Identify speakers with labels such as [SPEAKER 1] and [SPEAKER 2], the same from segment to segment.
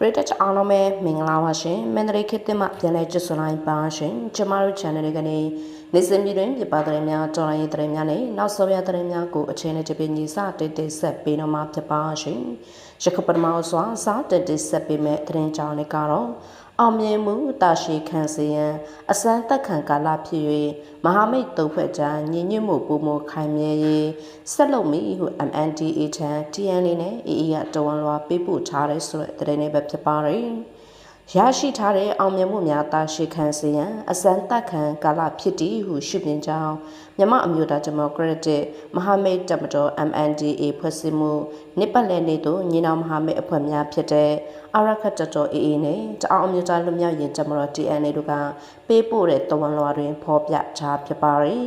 [SPEAKER 1] ပရိသတ်အားလုံးပဲမင်္ဂလာပါရှင်မန္တလေးခေတ်သစ်မှပြန်လည်ကြွဆိုလိုက်ပါရှင်ကျမတို့ channel လေးကနေနေစဉ်ပြည်တွင်ပြပသတင်းများတော်လိုင်းရေးသတင်းများနဲ့နောက်ဆုံးရသတင်းများကိုအချိန်နဲ့တပြေညီစတိတ်တိတ်ဆက်ပေးတော့မှာဖြစ်ပါရှင်ရခပထမစွာစားတိတ်တိတ်ဆက်ပေးမဲ့သတင်းကြောင်းလေးကတော့ အောင်မြင်မှုတာရှိခံစေရန်အစမ်းသက်ခံကာလဖြစ်၍မဟာမိတ်တုံဖက်ကြားညီညွတ်မှုပုံမခိုင်မြဲရေးဆက်လုပ်မိဟု MNDA ထံ TNL နဲ့ AA ကတဝန်လွာပေးပို့ထားတဲ့ဆိုတဲ့သတင်းတွေပဲဖြစ်ပါတယ်။ ရရှိထားတဲ့အောင်မြင်မှုများတာရှိခံစေရန်အစမ်းသက်ခံကာလဖြစ်တည်ဟုရှုမြင်ကြောင်းမြမအမျိုးသားဒီမိုကရက်တစ်မဟာမိတ်တပ်မတော် MNDA ဖွဲ့စည်းမှုနှစ်ပတ်လည်နေ့သို့ညီနောင်မဟာမိတ်အဖွဲ့များဖြစ်တဲ့အာရခတ်တပ်တော် AA နဲ့တအောင်အမျိုးသားလူမျိုးရင်တပ်မတော် TNA တို့ကပေးပို့တဲ့တဝန်လွှာတွင်ဖော်ပြထားဖြစ်ပါရီ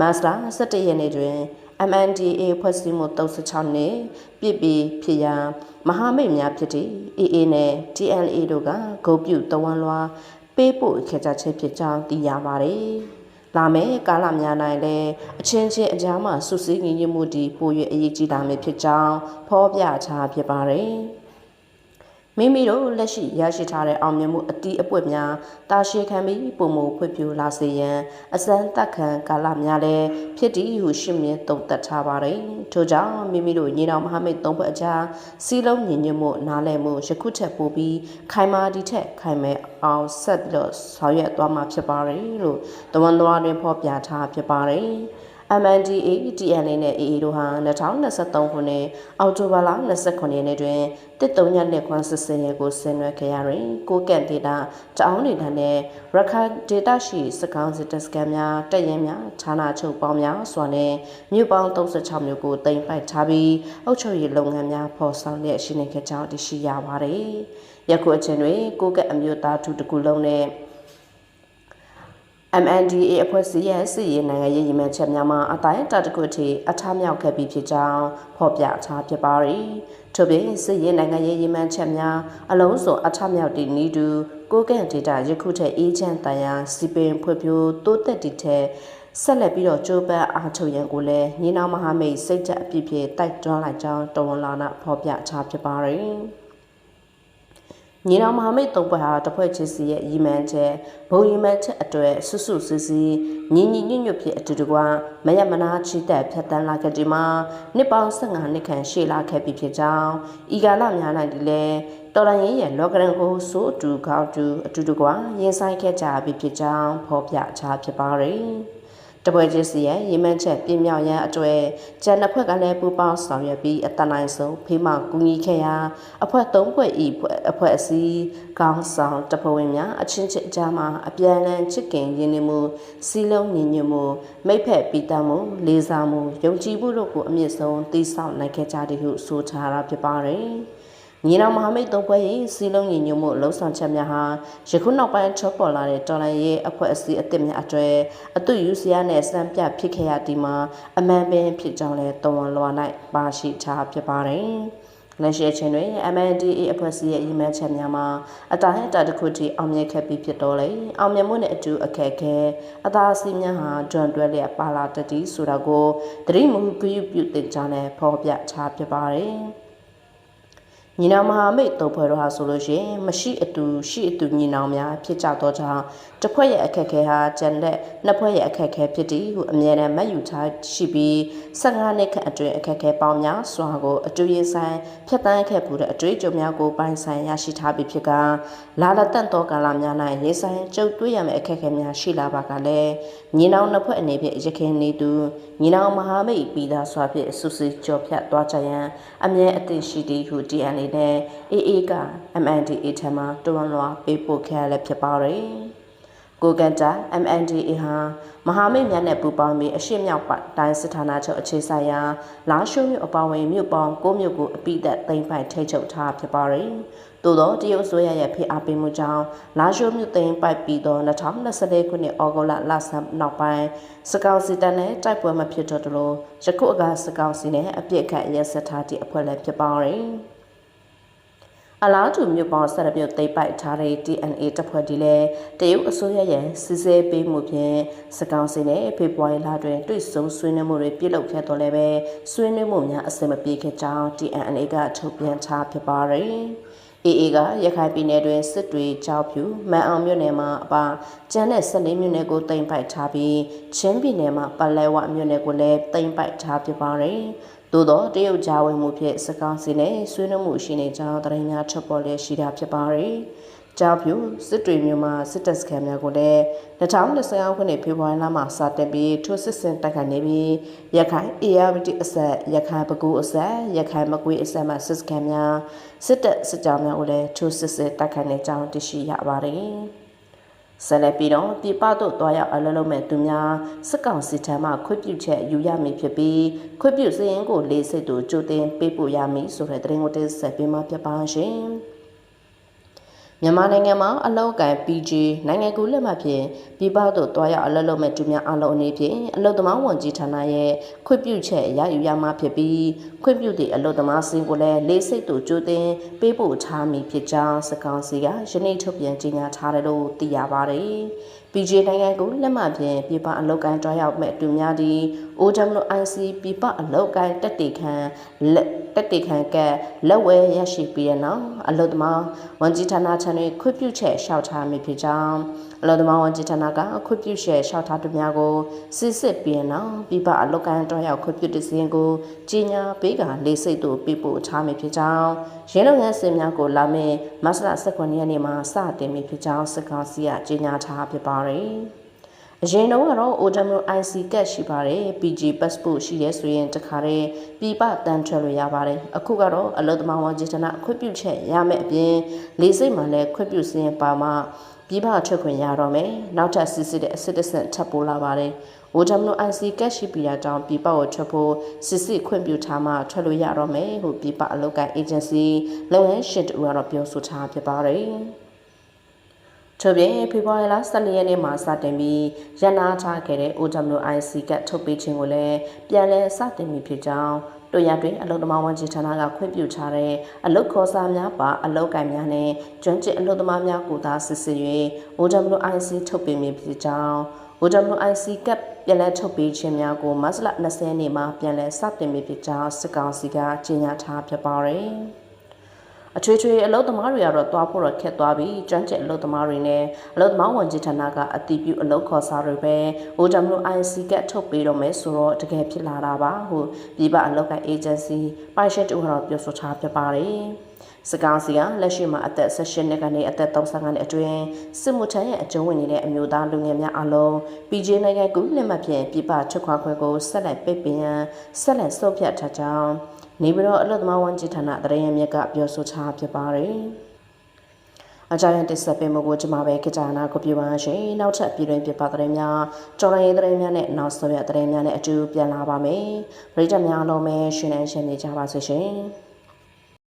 [SPEAKER 1] မတ်လ17ရက်နေ့တွင် MNDA ဖွဲ့စည်းမှု36နှစ်ပြည့်ပြီးဖြစ်ရာမဟာမိတ်များဖြစ်သည့် AA နဲ့ TNA တို့ကဂုပ်ပြုတဝန်လွှာပေးပို့ခဲ့ကြခြင်းဖြစ်ကြောင်းသိရပါတယ်။လာမယ့်ကာလများ၌လည်းအချင်းချင်းအကြားမှာစုစည်းညီညွတ်မှုတည်ပို၍အရေးကြီးလာမည်ဖြစ်ကြောင်းဖော်ပြချဖြစ်ပါတယ်။ မိမိတို့လက်ရှိရရှိထားတဲ့အောင်မြင်မှုအတီးအပွက်များတာရှည်ခံပြီးပုံမဖွံ့ဖြိုးလာစေရန်အစမ်းတက်ခံကာလများလည်းဖြစ်တည်ဟုရှင်းမြင်သုံးသပ်ထားပါတယ်။ထို့ကြောင့်မိမိတို့ညီတော်မဟာမိတ်သုံးဘက်အကြားစီလုံးညီညွတ်မှုနားလည်မှုယခုထက်ပိုပြီးခိုင်မာဒီထက်ခိုင်မဲအောင်ဆက်ပြီးတော့ဆောင်ရွက်သွားမှာဖြစ်ပါတယ်လို့တဝန်တော်တွင်ဖော်ပြထားဖြစ်ပါတယ်။ MNDAA TNA နဲ့ AA တို့ဟာ2023ခုနှစ်အောက်တိုဘာလ29ရက်နေ့တွင်တစ်တုံညနှစ်ခွန်းစစ်စင်ရဲကိုဆင်နွှဲခဲ့ရတွင်ကိုကန့်ဒေတာတအောင်းဒေတာနဲ့ရခိုင်ဒေတာရှိစကောင်းစစ်တပ်စကန်များတပ်ရဲများဌာနချုပ်ပေါင်းများစွာနဲ့မြို့ပေါင်း36မြို့ကိုတင်ပိုက်ထားပြီးအုပ်ချုပ်ရေးလုပ်ငန်းများဖော်ဆောင်လျက်ရှိနေခဲ့ကြောင်းသိရှိရပါတယ်။ယခုအချိန်တွင်ကိုကန့်အမျိုးသားထုတကူလုံးနဲ့ MNDA အဖွဲ့အစည်းရဲ့စစ်ရေးနိုင်ငံရေးရည်မှန်းချက်များမှာအတိုင်းတာတခုထိအထမြောက်ခဲ့ပြီးဖြစ်ကြောင်းဖော်ပြထားဖြစ်ပါရီထို့ပြင်စစ်ရေးနိုင်ငံရေးရည်မှန်းချက်များအလုံးစုံအထမြောက်တည်နီးတူကိုကန့်ဒေတာယခုထက်အေးချမ်းတန်ရာစီပင်ဖွံ့ဖြိုးတိုးတက်တည်တဲ့ဆက်လက်ပြီးတော့ကြိုးပမ်းအားထုတ်ရန်ကိုလည်းညီနောင်မဟာမိတ်စိတ်ချက်အပြည့်ဖြင့်တိုက်တွန်းလိုက်ကြောင်းတော်ဝန်လာနာဖော်ပြထားဖြစ်ပါရီညီ တော်မဟာမိတ်သုံးဘက်ဟာတဖွဲ့ချင်းစီရဲ့ရည်မှန်းချက်ဘုံရည်မှန်းချက်အတွက်ဆွဆွစည်းစည်းညီညီညွတ်ညွတ်ဖြစ်အတူတကွမရမနာချီတက်ဖြတ်တန်းလာခဲ့ဒီမှာနှစ်ပေါင်း15နှစ်ခန့်ရှေ့လာခဲ့ပြီဖြစ်ကြောင်းဤကာလများ၌ဒီလေတော်လိုင်းရဲ့လောကရန်ကိုစိုးအတူကောက်တူအတူတကွရင်ဆိုင်ခဲ့ကြပြီဖြစ်ကြောင်းဖော်ပြချဖြစ်ပါရယ် တပွဲချင်းစီရဲ့ရေမန်းချက်ပြင်းမြောက်ရန်အတွေ့ကျန်တစ်ဖွဲ့ကလည်းပူပေါင်းဆောင်ရွက်ပြီးအတနိုင်ဆုံးဖေးမကူညီခဲ့ရာအဖွဲ့၃ဖွဲ့ဤအဖွဲ့အစည်းကောင်းဆောင်တပွဲဝင်များအချင်းချင်းအကြားမှာအပြန်အလှန်ချစ်ခင်ရင်းနှီးမှုစီးလုံးညီညွတ်မှုမိဖက်ပီတမ်းမှုလေးစားမှုယုံကြည်မှုတို့ကိုအမြင့်ဆုံးတည်ဆောက်နိုင်ခဲ့ကြသည်ဟုဆိုထားတာဖြစ်ပါတယ်။ ညီနောင်မဟာမိတ်သုံးဖွဲ့၏စီလုံးညီညွတ်မှုလှုံ့ဆော်ချက်များဟာယခုနောက်ပိုင်းထွက်ပေါ်လာတဲ့တော်လှန်ရေးအဖွဲ့အစည်းအသစ်များအတွေ့အသွယူစရာနဲ့စံပြဖြစ်ခဲ့ရသည်မှာအမှန်ပင်ဖြစ်ကြောင်းလည်းတော်ဝန်လွာ၌ပါရှိထားဖြစ်ပါတယ်။လက်ရှိအချိန်တွင် MNDA အဖွဲ့အစည်းရဲ့ရည်မှန်းချက်များမှာအတိုင်းအတာတစ်ခုထိအောင်မြင်ခဲ့ပြီးဖြစ်တော်လေအောင်မြင်မှုနဲ့အတူအခက်အခဲအသာစီးများဟာဒွန်တွဲလျက်ပါလာတတိဆိုတာကိုသတိမဟုဂရုပြုတင်ကြောင်းလည်းဖော်ပြချဖြစ်ပါတယ်။ ညီနောင်မဟာမိတ်သုံးဖွဲ့တို့ဟာဆိုလို့ရှိရင်မရှိအတူရှိအတူညီနောင်များဖြစ်ကြသောကြောင့်တစ်ဖွဲ့ရဲ့အခက်ခဲဟာကျန်တဲ့နှစ်ဖွဲ့ရဲ့အခက်ခဲဖြစ်သည်ဟုအမြဲတမ်းမှတ်ယူထားရှိပြီး15နှစ်ခန့်အတွင်းအခက်ခဲပေါင်းများစွာကိုအတူရင်ဆိုင်ဖျက်ဆီးခဲ့မှုတဲ့အတွေ့အကြုံများကိုပိုင်ဆိုင်ရရှိထားပြီးဖြစ်ကလာလတန့်သောကာလများ၌ရေးဆိုင်ကြုံတွေ့ရမယ့်အခက်ခဲများရှိလာပါကလည်းညီနောင်နှစ်ဖွဲ့အနေဖြင့်ရခင်နေသူညီနောင်မဟာမိတ်ပြည်သားစွာဖြင့်ဆူဆီကြော်ဖြတ်သွားကြရန်အမြဲအသင့်ရှိသည်ဟု DNA နဲ့ AA က MNDA ထံမှတွန်းလွှာပေးပို့ခဲ့ရလည်းဖြစ်ပါတယ်။ကိုကန်တာ MNDA ဟာမဟာမိတ်များနဲ့ပူးပေါင်းပြီးအရှိမြောက်တိုင်းစစ်ဌာနချုပ်အခြေဆိုင်ရာလာရှိုးမြို့အပါအဝင်မြို့ပေါင်း၉မြို့ကိုအပိသက်သိမ်းပိုက်ထိန်းချုပ်ထားဖြစ်ပါတယ်။သို့သောတရုတ်အစိုးရရဲ့ဖိအားပေးမှုကြောင့်လာရှိုးမြို့သိမ်းပိုက်ပြီးသော2024ခုနှစ်ဩဂုတ်လလဆန်းနောက်ပိုင်းစကောက်စီတန်နဲ့တိုက်ပွဲမဖြစ်တော့တလို့ယခုအခါစကောက်စီနဲ့အပြစ်ခတ်ရဲစထားသည့်အဖွဲ့လည်းဖြစ်ပါတယ်။ အလားတူမြို့ပေါင်းဆက်ပြုတ်သိပ်ပိုက်ထားတဲ့ DNA တပ်ဖွဲ့ဒီလဲတရုတ်အစိုးရရဲ့စစ်ဆေးပေးမှုဖြင့်စကောင်းစင်နဲ့ဖေဖော်ဝါရီလတွင်တွေ့ဆုံဆွေးနွေးမှုတွေပြုလုပ်ခဲ့တော်လဲပဲဆွေးနွေးမှုများအဆင်မပြေခဲ့ကြောင်း DNA ကထုတ်ပြန်ထားဖြစ်ပါတယ်။ အေအေကရခိုင်ပြည်နယ်တွင်စစ်တွေကြောက်ဖြူမန်အောင်မြို့နယ်မှာအပါကျန်းတဲ့14မြို့နယ်ကိုတင်ပိုက်ထားပြီးချင်းပြည်နယ်မှာပလဲဝမြို့နယ်ကိုလည်းတင်ပိုက်ထားဖြစ်ပါတယ်။သို့သောတရုတ်ဂျာဝင်မှုဖြင့်စကောင်းစီနဲ့ဆွေးနွေးမှုရှိနေကြောင်းသတင်းများထွက်ပေါ်လျက်ရှိတာဖြစ်ပါတယ်။ ကြောက်ဖြူစစ်တွေမြို့မှာစစ်တပ်စခန်းများကိုလည်း2020ခုနှစ်ဖေဖော်ဝါရီလမှာစတင်ပြီးထိုးစစ်ဆင်တိုက်ခိုက်နေပြီးရခိုင် ARD အဆက်ရခိုင်ပကူအဆက်ရခိုင်မကွေးအဆက်မှာစစ်စခန်းများစစ်တပ်စစ်ကြောင်းများကိုလည်းထိုးစစ်ဆင်တိုက်ခိုက်နေကြောင်းသိရှိရပါတယ်။ဆက်လက်ပြီးတော့ပြပတို့တွားရောက်အလုံးလုံးမဲ့သူများစစ်ကောင်စီထံမှခွင့်ပြုချက်ယူရမည်ဖြစ်ပြီးခွင့်ပြုစရင်ကိုလေးစိတ်တို့ကြိုတင်ပေးပို့ရမည်ဆိုတဲ့သတင်းကိုတင်ဆက်ပေးမှာဖြစ်ပါရှင်။ မြန်မာနိုင်ငံမှာအလောက်ကန် PG နိုင်ငံကူးလက်မှတ်ဖြင့်ပြည်ပသို့တွားရောက်အလုပ်လုပ်မဲ့သူများအလုံးအနေဖြင့်အလုပ်သမားဝန်ကြီးဌာနရဲ့ခွင့်ပြုချက်ရယူရမှာဖြစ်ပြီးခွင့်ပြုသည့်အလုပ်သမားစင်းကိုလည်းလေးစိတ်သို့ကြိုတင်ပေးပို့ထားမည်ဖြစ်ကြောင်းစကောင်စီကယနေ့ထုတ်ပြန်ကြေညာထားတယ်လို့သိရပါတယ်။ PG နိုင်ငံကူလက်မှတ်ဖြင့်ပြည်ပအလုပ်ကန်တွားရောက်မဲ့သူများသည် OWIC ပြည်ပအလုပ်ကန်တက်တေခံလက်တက်တေခံကလက်ဝဲရရှိပြီးတဲ့နောက်အလုသမားဝန်ကြီးဌာနထံတွင်ခွင့်ပြုချက်လျှောက်ထားမိဖြစ်ကြောင်းအလုသမားဝန်ကြီးဌာနကခွင့်ပြုချက်လျှောက်ထားသူများကိုစစ်စစ်ပြီးတဲ့နောက်ပြည်ပအလုကန်တော့ရောက်ခွင့်ပြုတဲ့စည်းကိုကြီးညာပေးကလေးစိတ်တို့ပြပို့ထားမိဖြစ်ကြောင်းရင်းလုပ်ငန်းစင်များကိုလာမယ့်မတ်လ18ရက်နေ့မှာစတင်မိဖြစ်ကြောင်းစကားစီကကြီးညာထားဖြစ်ပါတယ်။အရင်တော့ကတော့ OWIC ကတ်ရှိပါတယ် PG passport ရှိရဲဆိုရင်တခါတည်းပြပတန်းထွက်လို့ရပါတယ်အခုကတော့အလုသမားဝန်ကြီးဌာနခွင့်ပြုချက်ရမယ်အပြင်လေးစိတ်မှလည်းခွင့်ပြုစင်းပါမှပြပထွက်ခွင့်ရတော့မယ်နောက်ထပ်စစ်စစ်တဲ့အစစ်တဆင့်ထပ်ပိုးလာပါတယ် OWIC ကတ်ရှိပြီးတာကြောင့်ပြပကိုထွက်ဖို့စစ်စစ်ခွင့်ပြုထားမှထွက်လို့ရတော့မယ်ဟုပြပအလုက agency လုပ်ငန်းရှင်တို့ကတော့ပြောဆိုထားဖြစ်ပါတယ် ထို့ပြင်ဖေဖော်ဝါရီလ14ရက်နေ့မှာစတင်ပြီးရန်နာထားခဲ့တဲ့ OWIC ကထုတ်ပေးခြင်းကိုလည်းပြန်လည်စတင်ပြီဖြစ်ကြောင်းတို့ရတွင်အလုသမားဝန်ကြီးဌာနကခွင့်ပြုထားတဲ့အလုခေါ်စာများပါအလုကိုင်များနဲ့ကျွမ်းကျင်အလုသမားများကိုသာစစ်ဆေး၍ OWIC ထုတ်ပေးမည်ဖြစ်ကြောင်း OWIC ကပြန်လည်ထုတ်ပေးခြင်းများကိုမတ်လ20ရက်နေ့မှာပြန်လည်စတင်ပြီဖြစ်ကြောင်းစစ်ကောင်စီကကြေညာထားဖြစ်ပါတယ်။ အထွေထွေအလုပ်သမားတွေကတော့သွားဖို့တော့ခက်သွားပြီကြမ်းကျက်အလုပ်သမားတွေနဲ့အလုပ်သမားဝန်ကြီးဌာနကအတီးပြုအလုပ်ခေါ်စာတွေပဲ OWIC ကထုတ်ပေးတော့မယ်ဆိုတော့တကယ်ဖြစ်လာတာပါဟုပြည်ပအလုပ်ကိုင် agency ပိုင်ရှက်တူကတော့ပြောဆိုထားပြပါတယ်စကားစီကလက်ရှိမှာအသက်16နှစ်ကနေအသက်35နှစ်အတွင်းစစ်မှုထမ်းရဲ့အကျုံးဝင်နေတဲ့အမျိုးသားလူငယ်များအလုံး PJ နိုင်ငံကူလက်မှတ်ဖြင့်ပြပထွက်ခွာခွင့်ကိုဆက်လက်ပိတ်ပင်ရန်ဆက်လက်ဆုံးဖြတ်ထားကြောင်း နေပြီးတော့အလွတ်သမားဝန်ကြီးဌာနတရင်မြက်ကပြောဆိုထားဖြစ်ပါတယ်။အကြမ်းတက်ဆက်ပေးမှုကိုကျွန်မပဲခေတ္တနာကိုပြပါရှင်။နောက်ထပ်ပြည်တွင်းပြပတဲ့များကြော်ရရေးတဲ့များနဲ့နောက်ဆက်ရတဲ့များနဲ့အတူပြန်လာပါမယ်။ပရိသတ်များလုံးပဲရှင်နေရှင်နေကြပါစေရှင်။